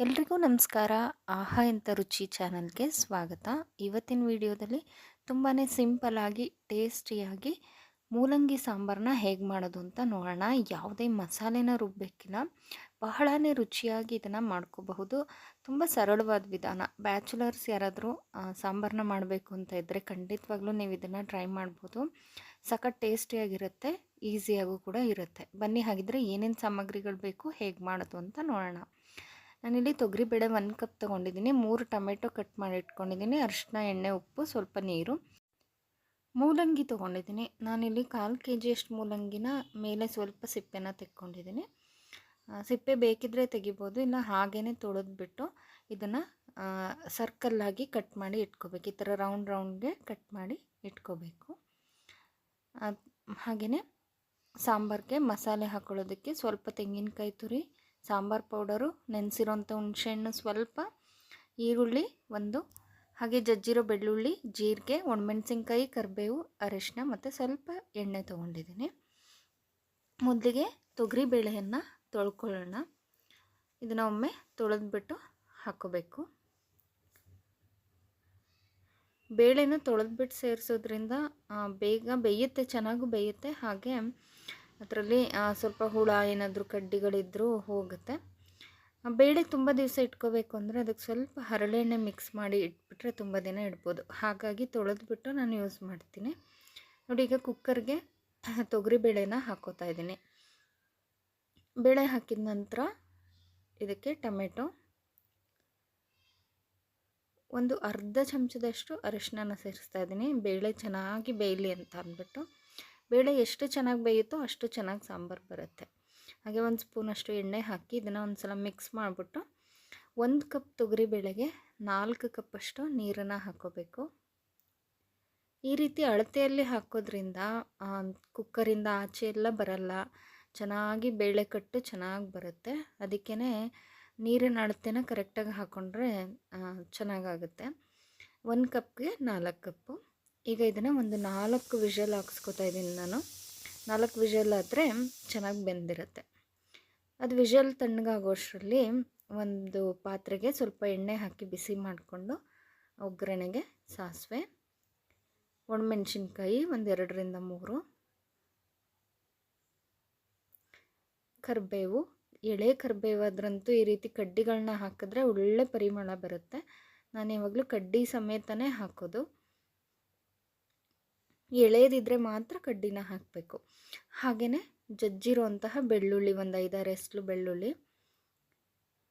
ಎಲ್ರಿಗೂ ನಮಸ್ಕಾರ. ಆಹಾ ಎಂಥ ರುಚಿ ಚಾನಲ್ಗೆ ಸ್ವಾಗತ. ಇವತ್ತಿನ ವಿಡಿಯೋದಲ್ಲಿ ತುಂಬಾ ಸಿಂಪಲ್ಲಾಗಿ ಟೇಸ್ಟಿಯಾಗಿ ಮೂಲಂಗಿ ಸಾಂಬಾರನ್ನ ಹೇಗೆ ಮಾಡೋದು ಅಂತ ನೋಡೋಣ. ಯಾವುದೇ ಮಸಾಲೆನ ರುಬ್ಬೇಕಿಲ್ಲ. ಬಹಳನೇ ರುಚಿಯಾಗಿ ಇದನ್ನು ಮಾಡ್ಕೋಬಹುದು. ತುಂಬ ಸರಳವಾದ ವಿಧಾನ. ಬ್ಯಾಚುಲರ್ಸ್ ಯಾರಾದರೂ ಸಾಂಬಾರನ್ನ ಮಾಡಬೇಕು ಅಂತ ಇದ್ದರೆ ಖಂಡಿತವಾಗ್ಲೂ ನೀವು ಇದನ್ನು ಟ್ರೈ ಮಾಡ್ಬೋದು. ಸಖತ್ ಟೇಸ್ಟಿಯಾಗಿರುತ್ತೆ. ಈಸಿಯಾಗೂ ಕೂಡ ಇರುತ್ತೆ. ಬನ್ನಿ, ಹಾಗಿದ್ರೆ ಏನೇನು ಸಾಮಗ್ರಿಗಳು ಬೇಕು, ಹೇಗೆ ಮಾಡೋದು ಅಂತ ನೋಡೋಣ. ನಾನಿಲ್ಲಿ ತೊಗರಿಬೇಳೆ ಒಂದು ಕಪ್ ತೊಗೊಂಡಿದ್ದೀನಿ. ಮೂರು ಟೊಮೆಟೊ ಕಟ್ ಮಾಡಿ ಇಟ್ಕೊಂಡಿದ್ದೀನಿ. ಅರಿಶಿನ ಎಣ್ಣೆ, ಉಪ್ಪು, ಸ್ವಲ್ಪ ನೀರು. ಮೂಲಂಗಿ ತೊಗೊಂಡಿದ್ದೀನಿ. ನಾನಿಲ್ಲಿ ಕಾಲು ಕೆ ಜಿಯಷ್ಟು ಮೂಲಂಗಿನ ಮೇಲೆ ಸ್ವಲ್ಪ ಸಿಪ್ಪೆನ ತೆಕ್ಕೊಂಡಿದ್ದೀನಿ. ಸಿಪ್ಪೆ ಬೇಕಿದ್ದರೆ ತೆಗಿಬೋದು ಇಲ್ಲ ಹಾಗೇ ತೊಳೆದ್ಬಿಟ್ಟು ಇದನ್ನು ಸರ್ಕಲ್ಲಾಗಿ ಕಟ್ ಮಾಡಿ ಇಟ್ಕೋಬೇಕು. ಈ ಥರ ರೌಂಡ್ ರೌಂಡ್ಗೆ ಕಟ್ ಮಾಡಿ ಇಟ್ಕೋಬೇಕು. ಹಾಗೆಯೇ ಸಾಂಬಾರಿಗೆ ಮಸಾಲೆ ಹಾಕೊಳ್ಳೋದಕ್ಕೆ ಸ್ವಲ್ಪ ತೆಂಗಿನಕಾಯಿ ತುರಿ ಸಾಂಬಾರು ಪೌಡರು, ನೆನೆಸಿರೋಂಥ ಹುಣಸೆಹಣ್ಣು ಸ್ವಲ್ಪ, ಈರುಳ್ಳಿ ಒಂದು, ಹಾಗೆ ಜಜ್ಜಿರೋ ಬೆಳ್ಳುಳ್ಳಿ, ಜೀರಿಗೆ, ಒಣಮೆಣ್ಸಿನ್ಕಾಯಿ, ಕರಿಬೇವು ಅರಿಶಿನ ಮತ್ತು ಸ್ವಲ್ಪ ಎಣ್ಣೆ ತೊಗೊಂಡಿದ್ದೀನಿ. ಮೊದಲಿಗೆ ತೊಗರಿ ಬೇಳೆಯನ್ನು ತೊಳ್ಕೊಳ್ಳೋಣ. ಇದನ್ನ ಒಮ್ಮೆ ತೊಳೆದ್ಬಿಟ್ಟು ಹಾಕೋಬೇಕು ಬೇಳೆನ ತೊಳೆದ್ಬಿಟ್ಟು ಸೇರಿಸೋದ್ರಿಂದ ಬೇಗ ಬೇಯುತ್ತೆ, ಚೆನ್ನಾಗೂ ಬೇಯುತ್ತೆ, ಹಾಗೆ ಅದರಲ್ಲಿ ಸ್ವಲ್ಪ ಹುಳ ಏನಾದರೂ ಕಡ್ಡಿಗಳಿದ್ದರೂ ಹೋಗುತ್ತೆ. ಬೇಳೆ ತುಂಬ ದಿವಸ ಇಟ್ಕೋಬೇಕು ಅಂದರೆ ಅದಕ್ಕೆ ಸ್ವಲ್ಪ ಹರಳೆಣ್ಣೆ ಮಿಕ್ಸ್ ಮಾಡಿ ಇಟ್ಬಿಟ್ರೆ ತುಂಬ ದಿನ ಇಡ್ಬೋದು. ಹಾಗಾಗಿ ತೊಳೆದ್ಬಿಟ್ಟು ನಾನು ಯೂಸ್ ಮಾಡ್ತೀನಿ. ನೋಡಿ, ಈಗ ಕುಕ್ಕರ್ಗೆ ತೊಗರಿ ಬೇಳೆನ ಹಾಕೋತಾ ಇದ್ದೀನಿ. ಬೇಳೆ ಹಾಕಿದ ನಂತರ ಇದಕ್ಕೆ ಟೊಮೆಟೊ. ಒಂದು ಅರ್ಧ ಚಮಚದಷ್ಟು ಅರಿಶಿನ ಸೇರಿಸ್ತಾ ಇದ್ದೀನಿ. ಬೇಳೆ ಚೆನ್ನಾಗಿ ಬೇಯಲಿ ಅಂತ ಅಂದ್ಬಿಟ್ಟು. ಬೇಳೆ ಎಷ್ಟು ಚೆನ್ನಾಗಿ ಬೇಯುತ್ತೋ ಅಷ್ಟು ಚೆನ್ನಾಗಿ ಸಾಂಬಾರು ಬರುತ್ತೆ. ಹಾಗೆ ಒಂದು ಸ್ಪೂನಷ್ಟು ಎಣ್ಣೆ ಹಾಕಿ ಇದನ್ನು ಒಂದು ಸಲ ಮಿಕ್ಸ್ ಮಾಡಿಬಿಟ್ಟು ಒಂದು ಕಪ್ ತೊಗರಿ ಬೇಳೆಗೆ ನಾಲ್ಕು ಕಪ್ಪಷ್ಟು ನೀರನ್ನು ಹಾಕೋಬೇಕು. ಈ ರೀತಿ ಅಳತೆಯಲ್ಲಿ ಹಾಕೋದ್ರಿಂದ ಕುಕ್ಕರಿಂದ ಆಚೆ ಎಲ್ಲ ಬರಲ್ಲ. ಚೆನ್ನಾಗಿ ಬೇಳೆ ಕಟ್ಟು ಚೆನ್ನಾಗಿ ಬರುತ್ತೆ. ಅದಕ್ಕೇ ನೀರಿನ ಅಳತೆನ ಕರೆಕ್ಟಾಗಿ ಹಾಕ್ಕೊಂಡ್ರೆ ಚೆನ್ನಾಗಾಗುತ್ತೆ. ಒಂದು ಕಪ್ಗೆ ನಾಲ್ಕು ಕಪ್ಪು. ಈಗ ಇದನ್ನು ಒಂದು ನಾಲ್ಕು ವಿಷಲ್ ಹಾಕ್ಸ್ಕೊತಾ ಇದ್ದೀನಿ ನಾನು. ನಾಲ್ಕು ವಿಷಲ್ ಆದರೆ ಚೆನ್ನಾಗಿ ಬೆಂದಿರುತ್ತೆ. ಅದು ವಿಷಲ್ ತಣ್ಣಗಾಗೋಷ್ಟರಲ್ಲಿ ಒಂದು ಪಾತ್ರೆಗೆ ಸ್ವಲ್ಪ ಎಣ್ಣೆ ಹಾಕಿ ಬಿಸಿ ಮಾಡಿಕೊಂಡು ಒಗ್ಗರಣೆಗೆ ಸಾಸಿವೆ, ಒಣಮೆಣ್ಸಿನ್ಕಾಯಿ ಒಂದು ಎರಡರಿಂದ ಮೂರು, ಕರಿಬೇವು, ಎಳೆ ಕರಿಬೇವಾದ್ರಂತೂ ಈ ರೀತಿ ಕಡ್ಡಿಗಳನ್ನ ಹಾಕಿದ್ರೆ ಒಳ್ಳೆ ಪರಿಮಳ ಬರುತ್ತೆ. ನಾನು ಯಾವಾಗಲೂ ಕಡ್ಡಿ ಸಮೇತನೇ ಹಾಕೋದು. ಎಳೆದಿದ್ರೆ ಮಾತ್ರ ಕಡ್ಡಿನ ಹಾಕಬೇಕು. ಹಾಗೆಯೇ ಜಜ್ಜಿರುವಂತಹ ಬೆಳ್ಳುಳ್ಳಿ ಒಂದು ಐದಾರು ಎಸ್ಲು ಬೆಳ್ಳುಳ್ಳಿ.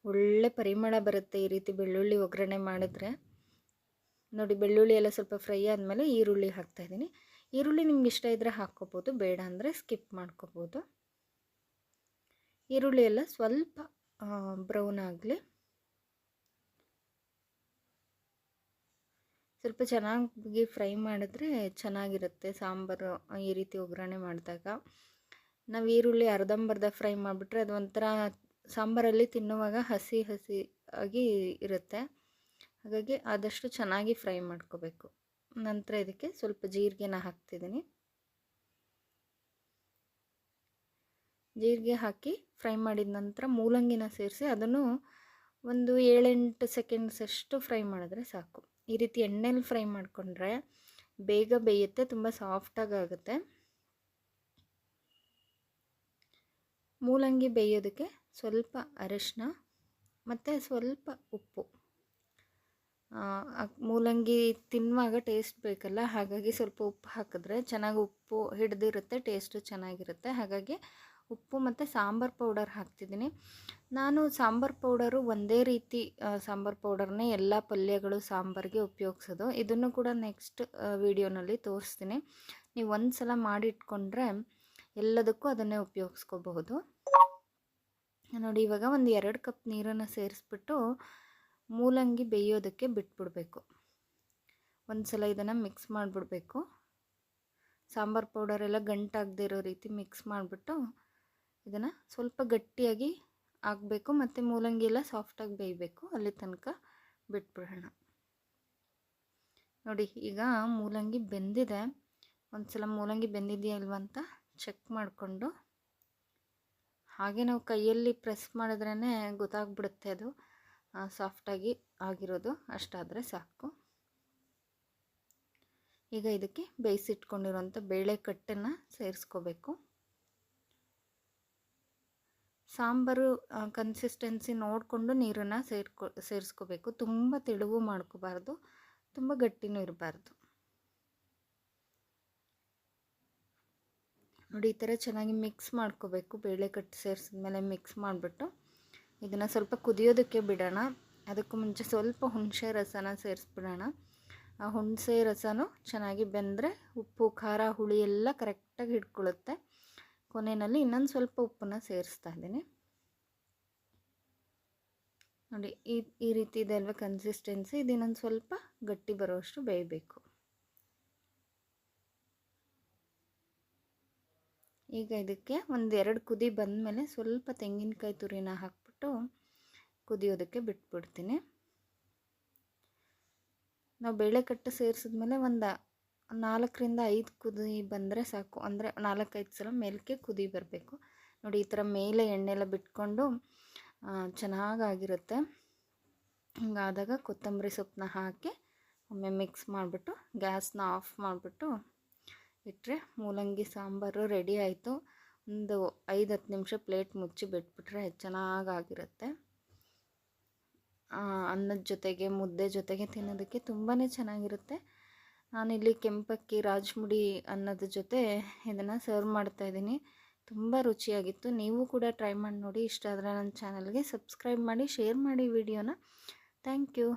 ಒಳ್ಳೆ ಪರಿಮಳ ಬರುತ್ತೆ ಈ ರೀತಿ ಬೆಳ್ಳುಳ್ಳಿ ಒಗ್ಗರಣೆ ಮಾಡಿದ್ರೆ. ನೋಡಿ ಬೆಳ್ಳುಳ್ಳಿ ಎಲ್ಲ ಸ್ವಲ್ಪ ಫ್ರೈ ಆದಮೇಲೆ ಈರುಳ್ಳಿ ಹಾಕ್ತಾಯಿದ್ದೀನಿ ಈರುಳ್ಳಿ ನಿಮ್ಗೆ ಇಷ್ಟ ಇದ್ದರೆ ಹಾಕ್ಕೋಬೋದು, ಬೇಡ ಅಂದರೆ ಸ್ಕಿಪ್ ಮಾಡ್ಕೋಬೋದು. ಈರುಳ್ಳಿ ಎಲ್ಲ ಸ್ವಲ್ಪ ಬ್ರೌನ್ ಆಗಲಿ. ಸ್ವಲ್ಪ ಚೆನ್ನಾಗಿ ಫ್ರೈ ಮಾಡಿದ್ರೆ ಚೆನ್ನಾಗಿರುತ್ತೆ ಸಾಂಬಾರು ಈ ರೀತಿ ಒಗ್ಗರಣೆ ಮಾಡಿದಾಗ. ನಾವು ಈರುಳ್ಳಿ ಅರ್ಧಂಬರ್ಧ ಫ್ರೈ ಮಾಡಿಬಿಟ್ರೆ ಅದು ಒಂಥರ ಸಾಂಬಾರಲ್ಲಿ ತಿನ್ನುವಾಗ ಹಸಿ ಹಸಿ ಆಗಿ ಇರುತ್ತೆ. ಹಾಗಾಗಿ ಆದಷ್ಟು ಚೆನ್ನಾಗಿ ಫ್ರೈ ಮಾಡ್ಕೋಬೇಕು. ನಂತರ ಇದಕ್ಕೆ ಸ್ವಲ್ಪ ಜೀರಿಗೆನ ಹಾಕ್ತಿದ್ದೀನಿ. ಜೀರಿಗೆ ಹಾಕಿ ಫ್ರೈ ಮಾಡಿದ ನಂತರ ಮೂಲಂಗಿನ ಸೇರಿಸಿ ಅದನ್ನು ಒಂದು ಏಳೆಂಟು ಸೆಕೆಂಡ್ಸ್ ಅಷ್ಟು ಫ್ರೈ ಮಾಡಿದ್ರೆ ಸಾಕು. ಈ ರೀತಿ ಎಣ್ಣೆಲಿ ಫ್ರೈ ಮಾಡಿಕೊಂಡ್ರೆ ಬೇಗ ಬೇಯುತ್ತೆ, ತುಂಬ ಸಾಫ್ಟಾಗಿ ಆಗುತ್ತೆ. ಮೂಲಂಗಿ ಬೇಯೋದಕ್ಕೆ ಸ್ವಲ್ಪ ಅರಿಶಿನ ಮತ್ತು ಸ್ವಲ್ಪ ಉಪ್ಪು. ಮೂಲಂಗಿ ತಿನ್ನುವಾಗ ಟೇಸ್ಟ್ ಬೇಕಲ್ಲ, ಹಾಗಾಗಿ ಸ್ವಲ್ಪ ಉಪ್ಪು ಹಾಕಿದ್ರೆ ಚೆನ್ನಾಗಿ ಉಪ್ಪು ಹಿಡ್ದಿರುತ್ತೆ ಟೇಸ್ಟು ಚೆನ್ನಾಗಿರುತ್ತೆ. ಹಾಗಾಗಿ ಉಪ್ಪು ಮತ್ತು ಸಾಂಬಾರು ಪೌಡರ್ ಹಾಕ್ತಿದ್ದೀನಿ. ನಾನು ಸಾಂಬಾರು ಪೌಡರು ಒಂದೇ ರೀತಿ ಸಾಂಬಾರು ಪೌಡರ್ನೇ ಎಲ್ಲ ಪಲ್ಯಗಳು ಸಾಂಬಾರಿಗೆ ಉಪಯೋಗಿಸೋದು. ಇದನ್ನು ಕೂಡ ನೆಕ್ಸ್ಟ್ ವಿಡಿಯೋನಲ್ಲಿ ತೋರಿಸ್ತೀನಿ. ನೀವು ಒಂದು ಸಲ ಮಾಡಿಟ್ಕೊಂಡ್ರೆ ಎಲ್ಲದಕ್ಕೂ ಅದನ್ನೇ ಉಪಯೋಗಿಸ್ಕೋಬಹುದು. ನೋಡಿ, ಇವಾಗ ಒಂದು ಎರಡು ಕಪ್ ನೀರನ್ನು ಸೇರಿಸ್ಬಿಟ್ಟು ಮೂಲಂಗಿ ಬೇಯೋದಕ್ಕೆ ಬಿಟ್ಬಿಡಬೇಕು. ಒಂದು ಸಲ ಇದನ್ನು ಮಿಕ್ಸ್ ಮಾಡಿಬಿಡ್ಬೇಕು. ಸಾಂಬಾರು ಪೌಡರ್ ಎಲ್ಲ ಗಂಟಾಗದೇ ಇರೋ ರೀತಿ ಮಿಕ್ಸ್ ಮಾಡಿಬಿಟ್ಟು ಇದನ್ನು ಸ್ವಲ್ಪ ಗಟ್ಟಿಯಾಗಿ ಆಗಬೇಕು ಮತ್ತು ಮೂಲಂಗಿ ಎಲ್ಲ ಸಾಫ್ಟಾಗಿ ಬೇಯಬೇಕು ಅಲ್ಲಿ ತನಕ ಬಿಟ್ಬಿಡೋಣ. ನೋಡಿ, ಈಗ ಮೂಲಂಗಿ ಬೆಂದಿದೆ. ಒಂದು ಸಲ ಮೂಲಂಗಿ ಬೆಂದಿದೆಯಾ ಅಂತ ಚೆಕ್ ಮಾಡಿಕೊಂಡು. ಹಾಗೆ ನಾವು ಕೈಯಲ್ಲಿ ಪ್ರೆಸ್ ಮಾಡಿದ್ರೇ ಗೊತ್ತಾಗ್ಬಿಡುತ್ತೆ ಅದು. ಸಾಫ್ಟಾಗಿ ಆಗಿರೋದು. ಅಷ್ಟಾದರೆ ಸಾಕು. ಈಗ ಇದಕ್ಕೆ ಬೇಯಿಸಿಟ್ಕೊಂಡಿರೋಂಥ ಬೇಳೆ ಕಟ್ಟನ್ನು ಸೇರಿಸ್ಕೋಬೇಕು. ಸಾಂಬಾರು ಕನ್ಸಿಸ್ಟೆನ್ಸಿ ನೋಡಿಕೊಂಡು ನೀರನ್ನು ಸೇರ್ಕೊ, ಸೇರಿಸ್ಕೋಬೇಕು. ತುಂಬ ತೆಳುವು ಮಾಡ್ಕೋಬಾರ್ದು. ತುಂಬ ಗಟ್ಟಿನೂ ಇರಬಾರ್ದು. ನೋಡಿ, ಈ ಥರ ಚೆನ್ನಾಗಿ ಮಿಕ್ಸ್ ಮಾಡ್ಕೋಬೇಕು. ಬೇಳೆ ಕಟ್ಟು ಸೇರಿಸಿದ್ಮೇಲೆ ಮಿಕ್ಸ್ ಮಾಡಿಬಿಟ್ಟು. ಇದನ್ನು ಸ್ವಲ್ಪ ಕುದಿಯೋದಕ್ಕೆ ಬಿಡೋಣ. ಅದಕ್ಕೂ ಮುಂಚೆ ಸ್ವಲ್ಪ ಹುಣಸೆ ರಸನ ಸೇರಿಸ್ಬಿಡೋಣ. ಆ ಹುಣಸೆ ರಸನೂ ಚೆನ್ನಾಗಿ ಬೆಂದರೆ ಉಪ್ಪು, ಖಾರ, ಹುಳಿ ಎಲ್ಲ ಕರೆಕ್ಟಾಗಿ ಹಿಡ್ಕೊಳ್ಳುತ್ತೆ ಕೊನೆಯಲ್ಲಿ ಇನ್ನೊಂದು ಸ್ವಲ್ಪ ಉಪ್ಪನ್ನು ಸೇರಿಸ್ತಾ ಇದ್ದೀನಿ. ನೋಡಿ, ಈ ಈ ರೀತಿ ಇದೆ ಅಲ್ವಾ ಕನ್ಸಿಸ್ಟೆನ್ಸಿ ಇದು ಇನ್ನೊಂದು ಸ್ವಲ್ಪ ಗಟ್ಟಿ ಬರೋಷ್ಟು ಬೇಯಬೇಕು. ಈಗ ಇದಕ್ಕೆ ಒಂದು ಎರಡು ಕುದಿ ಬಂದಮೇಲೆ ಸ್ವಲ್ಪ ತೆಂಗಿನಕಾಯಿ ತುರಿನ ಹಾಕ್ಬಿಟ್ಟು ಕುದಿಯೋದಕ್ಕೆ ಬಿಟ್ಬಿಡ್ತೀನಿ. ನಾವು ಬೇಳೆ ಕಟ್ಟು ಸೇರಿಸಿದ್ಮೇಲೆ ಒಂದು ನಾಲ್ಕರಿಂದ ಐದು ಕುದಿ ಬಂದರೆ ಸಾಕು. ಅಂದರೆ ನಾಲ್ಕೈದು ಸಲ ಮೇಲಕ್ಕೆ ಕುದಿ ಬರಬೇಕು. ನೋಡಿ, ಈ ಥರ ಮೇಲೆ ಎಣ್ಣೆಲ್ಲ ಬಿಟ್ಕೊಂಡು ಚೆನ್ನಾಗಾಗಿರುತ್ತೆ. ಹಿಂಗಾದಾಗ ಕೊತ್ತಂಬರಿ ಸೊಪ್ಪನ್ನ ಹಾಕಿ ಒಮ್ಮೆ ಮಿಕ್ಸ್ ಮಾಡಿಬಿಟ್ಟು, ಗ್ಯಾಸ್ನ ಆಫ್ ಮಾಡಿಬಿಟ್ಟು ಇಟ್ಟರೆ ಮೂಲಂಗಿ, ಸಾಂಬಾರು ರೆಡಿ ಆಯಿತು. ಒಂದು ಐದು ಹತ್ತು ನಿಮಿಷ ಪ್ಲೇಟ್ ಮುಚ್ಚಿ ಬಿಟ್ಬಿಟ್ರೆ ಚೆನ್ನಾಗಾಗಿರುತ್ತೆ. ಅನ್ನದ ಜೊತೆಗೆ, ಮುದ್ದೆ ಜೊತೆಗೆ ತಿನ್ನೋದಕ್ಕೆ ತುಂಬಾ ಚೆನ್ನಾಗಿರುತ್ತೆ. ನಾನಿಲ್ಲಿ ಕೆಂಪಕ್ಕಿ ರಾಜ್ಮುಡಿ ಅನ್ನದ ಜೊತೆ ಇದನ್ನು ಸರ್ವ್ ಮಾಡ್ತಾ ಇದ್ದೀನಿ. ತುಂಬ ರುಚಿಯಾಗಿತ್ತು. ನೀವು ಕೂಡ ಟ್ರೈ ಮಾಡಿ ನೋಡಿ. ಇಷ್ಟ ಆದರೆ ನನ್ನ ಚಾನಲ್ಗೆ ಸಬ್ಸ್ಕ್ರೈಬ್ ಮಾಡಿ ಶೇರ್ ಮಾಡಿ ವಿಡಿಯೋನ ಥ್ಯಾಂಕ್ ಯು